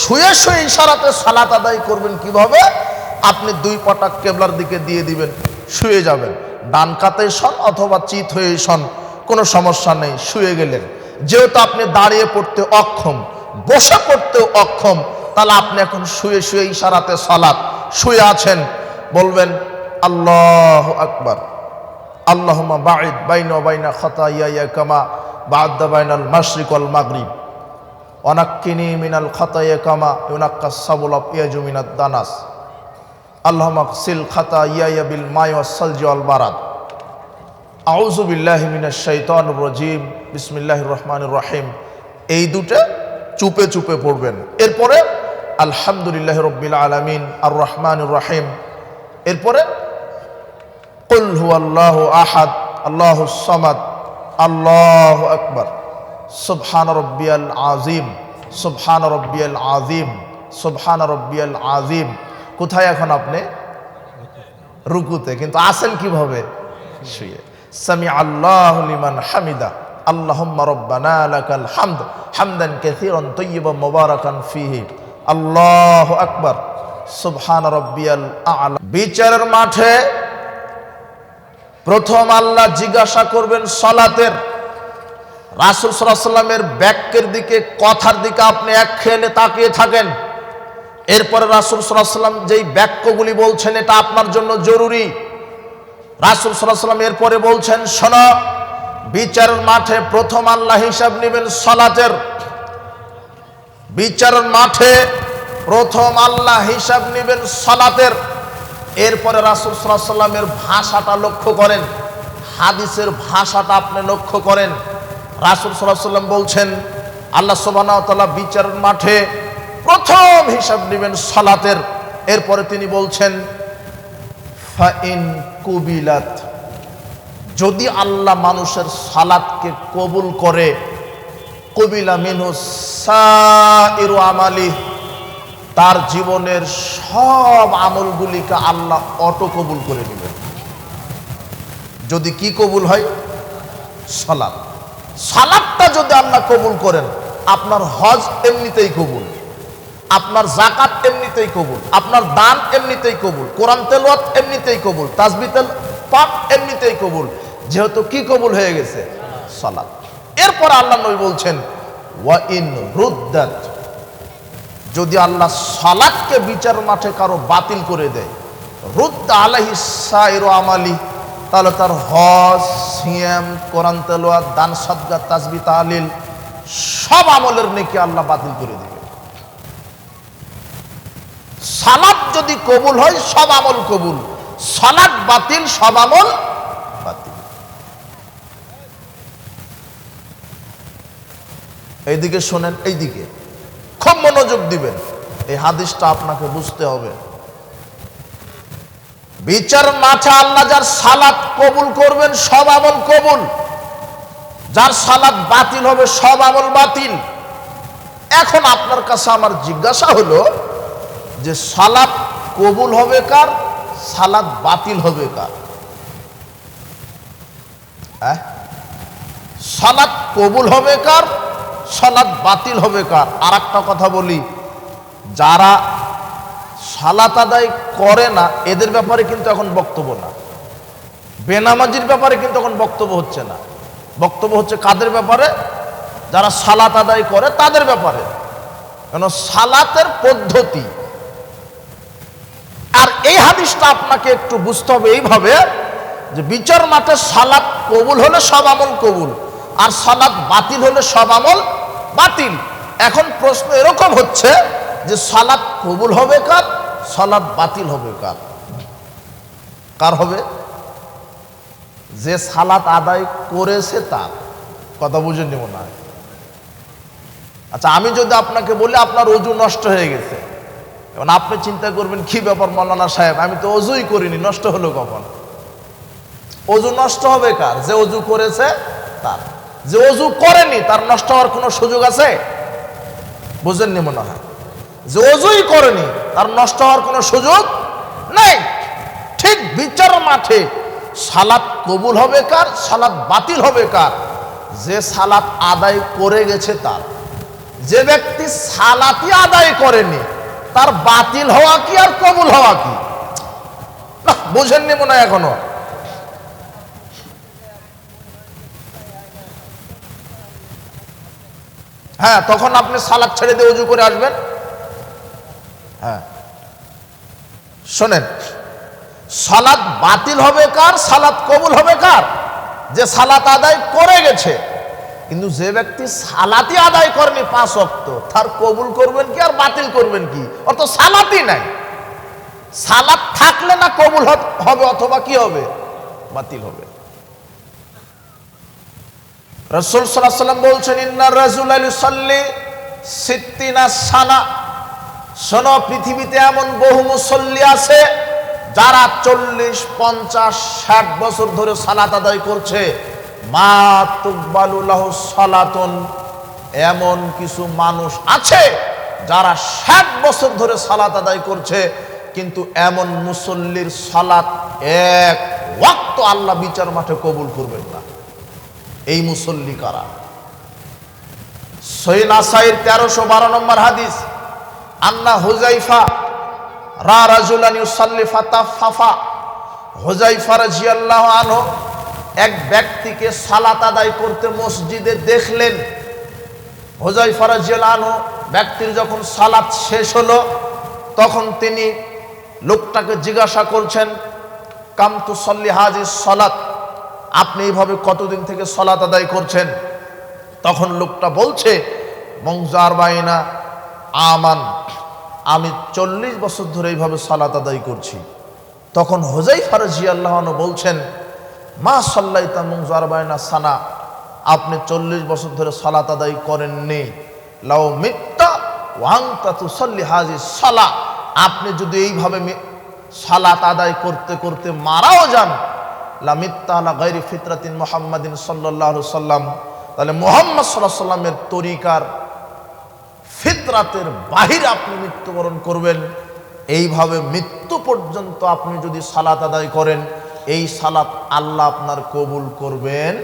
শুয়ে শুয়ে ইশারাতে সালাত আদায় করবেন কীভাবে? আপনি দুই পাটা কেবলার দিকে দিয়ে দিবেন, শুয়ে যাবেন। ডান কাতে শন অথবা চিত হয়ে শন কোনো সমস্যা নেই, শুয়ে গেলেন। যেহেতু আপনি দাঁড়িয়ে পড়তে অক্ষম, বসে পড়তেও অক্ষম, তাহলে আপনি এখন শুয়ে শুয়ে ইশারাতে সালাত, শুয়ে আছেন। বলবেন, আল্লাহ আকবার, আল্লাহুম্মা বাঈদ, বাইনা ওয়া বাইনা খাতায়ায়া কামা বা'দা বাইনাল ওয়াল মাগরিব। অনাক্কিনি মিনাল খাতা খাতায়ে কামা ইউনাক্কা সাবুলাব ইয়াজু মিনাত দানাস। আল্লাহ সিল খাতা ইয়া বিল মায় সালজি আল বারাদ। আউজুবিল্লাহ মিনা শৈতান রজিম। বিসমিল্লাহ রহমান রহিম। এই দুটা চুপে চুপে পড়বেন। এরপরে আলহামদুলিল্লাহ রব্বিল আলমিন, আর রহমান রহিম। এরপরে কুল হু আল্লাহ আহাদ আল্লাহ সামাদ, আল্লাহ আকবর। সুবহান রব্বিয়াল আজিম সুবহান রব্বিয়াল আজিম সুবহান রব্বিয়াল আজিম কোথায় এখন আপনি? রুকুতে, কিন্তু আসেন কীভাবে? শুয়ে। সামি আল্লাহ লিমান হামিদা। আল্লাহুম্মা রব্বানা লাকাল হামদ। হামদান কাসীরান তাইয়্যিবান মুবারাকান ফীহি। আল্লাহু আকবার। সুবহান রব্বিয়াল আ'লা। বিচারের মাঠে প্রথম আল্লাহ জিজ্ঞাসা করবেন সালাতের। রাসুল সাল্লামের ব্যাক্যের দিকে, কথার দিকে আপনি এক খেলে তাকিয়ে থাকেন। এরপরে রাসুল সাল্লাম যেই বাক্যগুলি বলছেন, এটা আপনার জন্য জরুরি। রাসুল সাল্লাম এরপরে বলছেন, শোন, বিচারের মাঠে প্রথম আল্লাহ হিসাব নেবেন সলাতের। বিচারের মাঠে প্রথম আল্লাহ হিসাব নেবেন সলাতের। এরপরে রাসুল সাল্লামের ভাষাটা লক্ষ্য করেন। হাদিসের ভাষাটা আপনি লক্ষ্য করেন। রাসুল সাল্লাম বলছেন, আল্লাহ সোবানা বিচারের মাঠে প্রথম হিসাব নেবেন সালাতের। এরপরে তিনি বলছেন যদি আল্লাহ মানুষের সালাতকে কবুল করে, কবিলা মিনু আমালি, তার জীবনের সব আমলগুলিকে আল্লাহ অটো কবুল করে নেবেন। যদি কি কবুল হয়? সালাত। সালাদটা যদি আল্লাহ কবুল করেন, আপনার হজ এমনিতেই কবুল, আপনার জাকাত এমনিতেই কবুল, আপনার দান এমনিতেই কবুল, কোরআন তেলওয়াত এমনিতেই কবুল তাজবিতেল পাক এমনিতেই কবুল, যেহেতু কি কবুল হয়ে গেছে? সালাত এরপর আল্লাহ নবী বলছেন, ওয়া ইন রুদ্দাত যদি আল্লাহ সালাদকে বিচার মাঠে কারও বাতিল করে দেয়, রুদ্দ আলাহি আমালি, তাহলে তার হজ সিয়াম কোরআন তেলোয়াত দান সদ্গা তাজবি তালিল সব আমলের নেকি আল্লাহ বাতিল করে দেবে। সালাদ যদি কবুল হয়, সব আমল কবুল। সালাদ বাতিল, সব আমল বাতিল। এইদিকে শোনেন, এইদিকে। খুব মনোযোগ দিবেন। এই হাদিসটা আপনাকে বুঝতে হবে। বিচার মাঠে আল্লাহ, যার সালাত কবুল করবেন, সব আমল কবুল। যার সালাত বাতিল হবে, সব আমল বাতিল। এখন আপনার কাছে আমার জিজ্ঞাসা হলো যে, সালাত কবুল হবে কার, সালাত বাতিল হবে কার? হ্যাঁ? সালাত কবুল হবে কার, সালাত বাতিল হবে কার? আর একটা কথা বলি, যারা সালাত আদায় করে না, এদের ব্যাপারে কিন্তু এখন বক্তব্য না। বেনামাজির ব্যাপারে কিন্তু এখন বক্তব্য হচ্ছে না। বক্তব্য হচ্ছে কাদের ব্যাপারে? যারা সালাত আদায় করে তাদের ব্যাপারে। কেন সালাতের পদ্ধতি। আর এই হাদিসটা আপনাকে একটু বুঝতে হবে এইভাবে যে বিচার মাঠে সালাত কবুল হলে সব আমল কবুল, আর সালাত বাতিল হলে সব আমল বাতিল। এখন প্রশ্ন এরকম হচ্ছে যে সালাত কবুল হবে কার? সালাত বাতিল হবে কার? কার হবে? যে সালাত আদায় করেছে তার। কথা বুঝে নিব না। আচ্ছা আমি যদি আপনাকে বলি, আপনার অজু নষ্ট হয়ে গেছে। এখন আপনি চিন্তা করবেন, কি ব্যাপার মৌলানা সাহেব? আমি তো অজুই করিনি, নষ্ট হলো কখন? অজু নষ্ট হবে কার? যে অজু করেছে তার। যে অজু করেনি, তার নষ্ট হওয়ার কোনো সুযোগ আছে? বুঝেননি মনে হয় যে অজুই করেনি তার নষ্ট হওয়ার কোনো সুযোগ নেই। ঠিক বিচার মাঠে সালাত কবুল হবে কার, সালাত বাতিল হবে কার? যে সালাত আদায় করে গেছে তার। যে ব্যক্তি সালাতি আদায় করেনি, তার বাতিল হওয়া কি আর কবুল হওয়া কি? না, বুঝেননি মনে হয় এখনও। হ্যাঁ তখন আপনি সালাদ ছেড়ে দিয়ে উজু করে আসবেন। হ্যাঁ। শোনেন, সালাদ বাতিল হবে কার, সালাদ কবুল হবে কার? যে সালাত আদায় করে গেছে, কিন্তু যে ব্যক্তি সালাতি আদায় করেনি পাঁচ অক্ত তার কবুল করবেন কি আর বাতিল করবেন কি? অত সালাতই নাই। সালাত থাকলে না কবুল হবে, অথবা কি হবে? বাতিল হবে। রসুল সাল্লাম বলছেন ইন্না রাজুল আলী সাল্লি সিদ্দিনা সানা শোনো, পৃথিবীতে এমন বহু মুসল্লি আছে যারা চল্লিশ, পঞ্চাশ, ষাট বছর ধরে সালাত আদায় করছে। মা তুকবালুল্লাহ সালাতন। এমন কিছু মানুষ আছে যারা ষাট বছর ধরে সালাত আদায় করছে, কিন্তু এমন মুসল্লির সালাত এক ওয়াক্ত আল্লাহ বিচার মাঠে কবুল করবেন না। এই মুসল্লি কারা? সৈন আসাইর তেরোশো বারো নম্বর হাদিস। আন্না হুজাইফা রা রাজুলান ইউসাল্লি ফাতা ফাফা হুজাইফা রাজিয়াল্লাহু আনহু এক ব্যক্তিকে সালাত আদায় করতে মসজিদে দেখলেন। হুজাইফা রাজিয়াল্লাহু আনহু ব্যক্তির যখন সালাত শেষ হলো, তখন তিনি লোকটাকে জিজ্ঞাসা করছেন কামতু সল্লি হাজির সলাত, আপনি এইভাবে কতদিন থেকে সলাত আদায় করছেন? তখন লোকটা বলছে, মংজার বাইনা আমান, আমি চল্লিশ বছর ধরে এইভাবে সালাত আদায় করছি। তখন হোজাই ফারজি আল্লাহ বলছেন, মা সাল্লাই মংজার বাইনা সানা, আপনি চল্লিশ বছর ধরে সালাত আদায় করেননি। লাও মিথ্যা ওয়াংতা তুসল্লি হাজি সালা, আপনি যদি এইভাবে সালাত আদায় করতে করতে মারাও যান আলা গাইরি ফিতরাতিন মোহাম্মদিন সাল্লাহ সাল্লাম তাহলে মোহাম্মদ সাল্লাহ সাল্লামের তরিকার ফিতরাতের বাহির আপনি মৃত্যুবরণ করবেন। এইভাবে মৃত্যু পর্যন্ত আপনি যদি সালাত আদায় করেন, এই সালাত আল্লাহ আপনার কবুল করবেন।